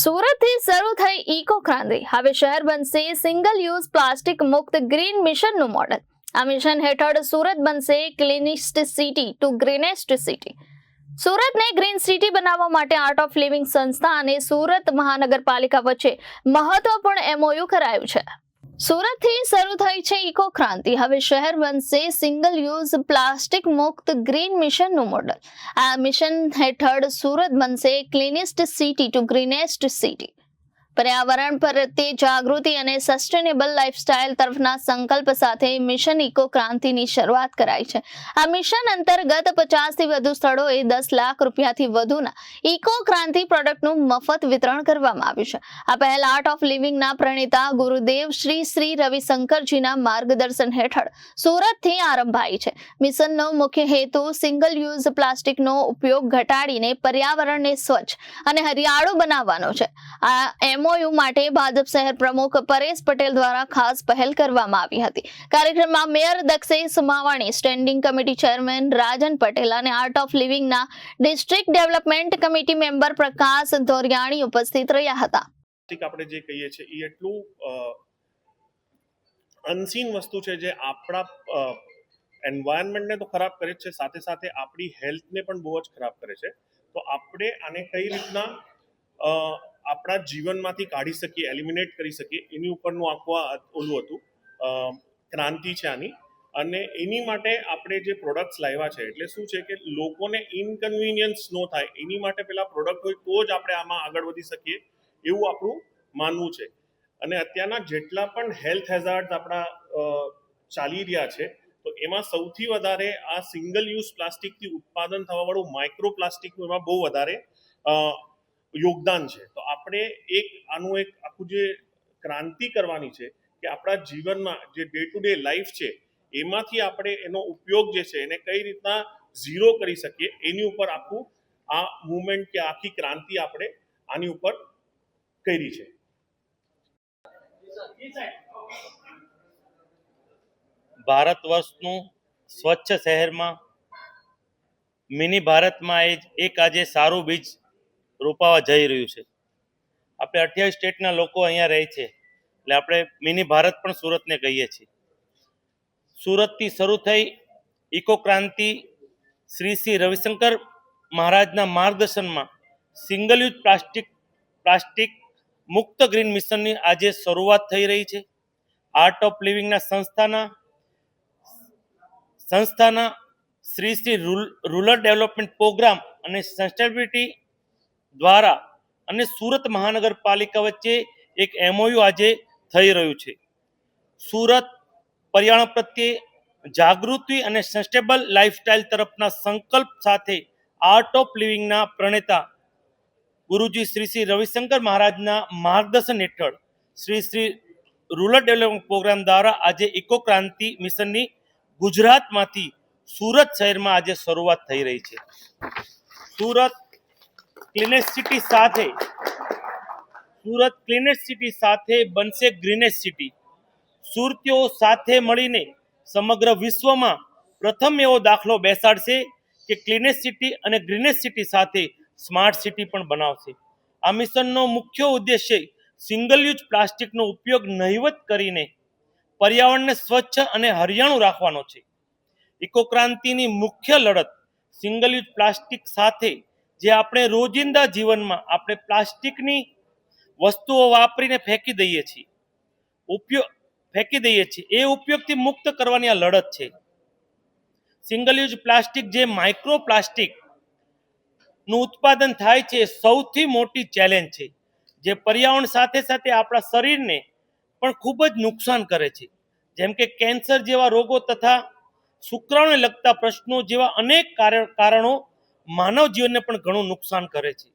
સુરતથી શરૂ થઈ ઇકો ક્રાંતિ. હવે શહેર બનશે સિંગલ યુઝ પ્લાસ્ટિક મુક્ત ગ્રીન મિશનનું મોડલ આ મિશન હેઠળ સુરત બનશે cleanest city to greenest city સુરતને green city બનાવવા માટે આર્ટ ઓફ લિવિંગ સંસ્થા અને સુરત મહાનગરપાલિકા વચ્ચે મહત્વપૂર્ણ એમઓયુ કરાયું છે. સુરતથી શરૂ થઈ છે ઇકો ક્રાંતિ. હવે શહેર બનશે સિંગલ યુઝ પ્લાસ્ટિક મુક્ત ગ્રીન મિશનનું મોડલ આ મિશન હેઠળ સુરત બનશે cleanest city to greenest city પર્યાવરણ પ્રત્યે જાગૃતિ અને સસ્ટેનેબલ લાઇફસ્ટાઇલ તરફના સંકલ્પ સાથે મિશન ઇકો ક્રાંતિની શરૂઆત કરાઈ છે. આ મિશન અંતર્ગત પચાસથી વધુ સ્થળોએ દસ લાખ રૂપિયાથી વધુના ઇકો ક્રાંતિ પ્રોડક્ટનું મફત વિતરણ કરવામાં આવ્યું છે. આ પહેલ આર્ટ ઓફ લિવિંગના પ્રણેતા ગુરુદેવ શ્રી શ્રી રવિશંકરજીના માર્ગદર્શન હેઠળ સુરતથી આરંભાઈ છે. મિશનનો મુખ્ય હેતુ સિંગલ યુઝ પ્લાસ્ટિકનો ઉપયોગ ઘટાડીને પર્યાવરણને સ્વચ્છ અને હરિયાળું બનાવવાનો છે. આ એમઓયુ માટે ભાજપ શહેર પ્રમુખ પરેશ પટેલ દ્વારા ખાસ પહેલ કરવામાં આવી હતી. કાર્યક્રમમાં mayor Dakshesh Mavani standing committee chairman Rajan Patel અને art of લિવિંગના district development committee member Prakash Dhoriyani ઉપસ્થિત રહ્યા હતા. આપણે જે કહીએ છીએ એ એટલું અનસીન વસ્તુ છે જે આપણા એન્વાયરમેન્ટને તો ખરાબ કરે છે, સાથે સાથે આપણી હેલ્થને પણ બહુ જ ખરાબ કરે છે. તો આપણે આને કઈ રીતના આપણા જીવનમાંથી કાઢી શકીએ એલિમિનેટ કરી શકીએ, એની ઉપરનું આખું આ ઓલું હતું ક્રાંતિ છે આની. અને એની માટે આપણે જે પ્રોડક્ટ્સ લાવ્યા છે, એટલે શું છે કે લોકોને ઇનકન્વિનિયન્સ ન થાય, એની માટે પેલા પ્રોડક્ટ હોય તો જ આપણે આમાં આગળ વધી શકીએ, એવું આપણું માનવું છે. અને અત્યારના જેટલા પણ હેલ્થ હેઝાર્ડ આપણા ચાલી રહ્યા છે, તો એમાં સૌથી વધારે આ સિંગલ યુઝ પ્લાસ્ટિકથી ઉત્પાદન થવાવાળું માઇક્રો પ્લાસ્ટિકનું એમાં બહુ વધારે યોગદાન છે. આપણે એક આનું એક આખું જે ક્રાંતિ કરવાની છે કે આપણા જીવનમાં જે ડે ટુ ડે લાઈફ છે, એમાંથી આપણે એનો ઉપયોગ જે છે એને કઈ રીતના ઝીરો કરી શકીએ, એની ઉપર આખું આ મુવમેન્ટ કે આખી ક્રાંતિ આપણે આની ઉપર કરી છે. ભારત વર્ષનું સ્વચ્છ શહેરમાં, મિની ભારતમાં એ એક આજે સારું બીજ રોપાવા જઈ રહ્યું છે. આપણે અઠ્યાવીસ સ્ટેટના લોકો અહીંયા રહે છે. એટલે આપણે મિની ભારત પણ સુરતને કહીએ છીએ. સુરતથી શરૂ થઈ ઇકો ક્રાંતિ શ્રી શ્રી રવિશંકર મહારાજના માર્ગદર્શનમાં સિંગલ યુઝ પ્લાસ્ટિક પ્લાસ્ટિક મુક્ત ગ્રીન મિશનની આજે શરૂઆત થઈ રહી છે. આર્ટ ઓફ લિવિંગના સંસ્થાના સંસ્થાના શ્રી શ્રી રૂલ- રૂરલ ડેવલપમેન્ટ પ્રોગ્રામ અને સસ્ટેનેબિલિટી દ્વારા અને સુરત મહાનગરપાલિકા વચ્ચે એક એમઓયુ આજે થઈ રહ્યું છે. સુરત પર્યાવરણ પ્રત્યે જાગૃતિ અને સસ્ટેબલ લાઇફસ્ટાઇલ તરફના સંકલ્પ સાથે આર્ટ ઓફ લિવિંગના પ્રણેતા ગુરુજી શ્રી શ્રી રવિશંકર મહારાજના માર્ગદર્શન હેઠળ Shri Shri rural development programme દ્વારા આજે ઇકો ક્રાંતિ મિશનની ગુજરાતમાંથી સુરત શહેરમાં આજે શરૂઆત થઈ રહી છે. સુરત ક્લીનેસ્ટ સિટી સાથે સુરત ક્લીનેસ્ટ સિટી સાથે બનશે ગ્રીનેસ્ટ સિટી સુરતીઓ સાથે મળીને સમગ્ર વિશ્વમાં પ્રથમ એવો દાખલો બેસાડશે કે ક્લીનેસ્ટ સિટી અને ગ્રીનેસ્ટ સિટી સાથે સ્માર્ટ સિટી પણ બનાવશે. આ મિશનનો મુખ્ય ઉદ્દેશ્ય સિંગલ યુઝ પ્લાસ્ટિકનો ઉપયોગ નહિવત કરીને પર્યાવરણને સ્વચ્છ અને હરિયાણું રાખવાનો છે. ઇકો ક્રાંતિની મુખ્ય લડત સિંગલ યુઝ પ્લાસ્ટિક સાથે જે આપણે રોજિંદા જીવનમાં આપણે પ્લાસ્ટિકની વસ્તુઓ વાપરીને ફેંકી દઈએ છીએ. ઉપયોગ, ફેંકી દઈએ છીએ. એ ઉપયોગથી મુક્ત કરવાની આ લડત છે. સિંગલ યુઝ પ્લાસ્ટિક જે માઇક્રો પ્લાસ્ટિકનું ઉત્પાદન થાય છે, એ સૌથી મોટી ચેલેન્જ છે. જે પર્યાવરણ સાથે સાથે આપણા શરીરને પણ ખૂબ જ નુકસાન કરે છે. જેમ કે કેન્સર જેવા રોગો તથા શુક્રાણુને લગતા પ્રશ્નો જેવા અનેક કારણ- માનવ જીવનને પણ ઘણું નુકસાન કરે છે.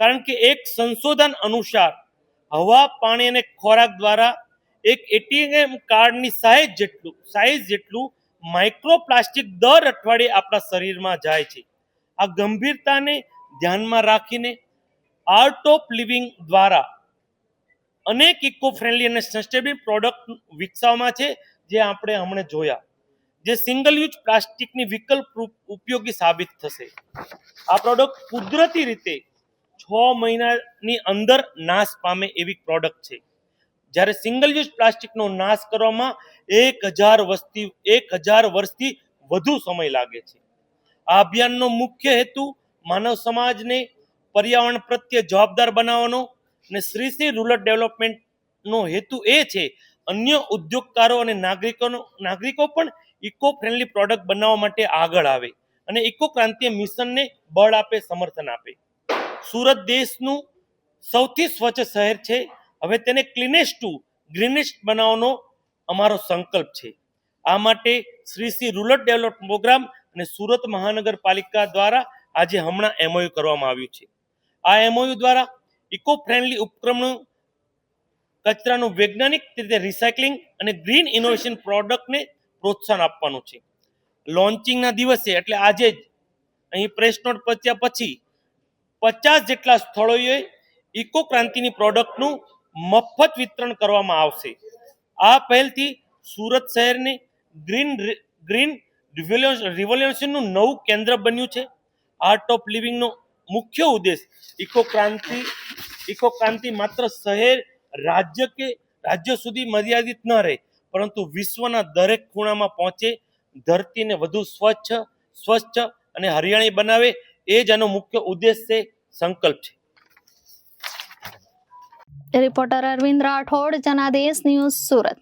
કારણ કે એક સંશોધન અનુસાર હવા, પાણી અને ખોરાક દ્વારા એક એટીએમ કાર્ડની સાઈઝ જેટલું સાઈઝ જેટલું માઇક્રોપ્લાસ્ટિક દર અઠવાડિયે આપણા શરીરમાં જાય છે. આ ગંભીરતાને ધ્યાનમાં રાખીને આર્ટ ઓફ લિવિંગ દ્વારા અનેક ઇકો ફ્રેન્ડલી અને સસ્ટેનેબલ પ્રોડક્ટ વિકસાવવામાં છે, જે આપણે હમણાં જોયા. જે સિંગલ યુઝ પ્લાસ્ટિકની વિકલ્પ ઉપયોગી સાબિત થશે. આ પ્રોડક્ટ કુદરતી રીતે છ મહિનાની અંદર નાશ પામે એવી પ્રોડક્ટ છે. જ્યારે સિંગલ યુઝ પ્લાસ્ટિકનો નાશ કરવામાં એક હજાર વસ્તી, એક હજાર વર્ષથી વધુ સમય લાગે છે. આ અભિયાનનો મુખ્ય હેતુ માનવ સમાજને પર્યાવરણ પ્રત્યે જવાબદાર બનાવવાનો અને શ્રી શ્રી રૂરલ ડેવલપમેન્ટનો હેતુ એ છે અન્ય ઉદ્યોગકારો અને નાગરિકોનો, નાગરિકો પણ ઇકો ફ્રેન્ડલી પ્રોડક્ટ બનાવવા માટે આગળ આવે અને ઇકો ક્રાંતિય મિશનને બળ આપે, સમર્થન આપે. સુરત દેશનું સૌથી સ્વચ્છ શહેર છે. હવે તેને ક્લીનેસ્ટ ટુ ગ્રીનેસ્ટ બનાવવાનો અમારો સંકલ્પ છે. આ માટે Shri Shri rural development programme અને સુરત મહાનગરપાલિકા દ્વારા આજે હમણાં એમઓયુ કરવામાં આવ્યું છે. આ એમઓયુ દ્વારા ઇકો ફ્રેન્ડલી ઉપક્રમો કચરાનું વૈજ્ઞાનિક રીતે રિસાયકલિંગ અને ગ્રીન ઇનોવેશન પ્રોડક્ટને પ્રોત્સાહન આપવાનું છે. લોન્ચિંગના દિવસે, એટલે આજે જ, અહીં પ્રેસ નોટ પચ્યા પછી, પચાસ જેટલા સ્થળોએ ઇકો ક્રાંતિની પ્રોડક્ટનું મફત વિતરણ કરવામાં આવશે. આ પહેલથી સુરત શહેરને ગ્રીન ગ્રીન રિવોલ્યુશનનું નવું કેન્દ્ર બન્યું છે. આર્ટ ઓફ લિવિંગનો મુખ્ય ઉદ્દેશ ઇકો ક્રાંતિ ઇકો ક્રાંતિ માત્ર શહેર રાજ્ય કે રાજ્ય સુધી મર્યાદિત ન રહે, પરંતુ વિશ્વના દરેક ખૂણામાં પહોંચે, ધરતીને વધુ સ્વચ્છ સ્વચ્છ અને હરિયાળી બનાવે, એ જ આનો મુખ્ય ઉદ્દેશ છે સંકલ્પ છે. Reporter Arvind Rathod, Janadesh news Surat.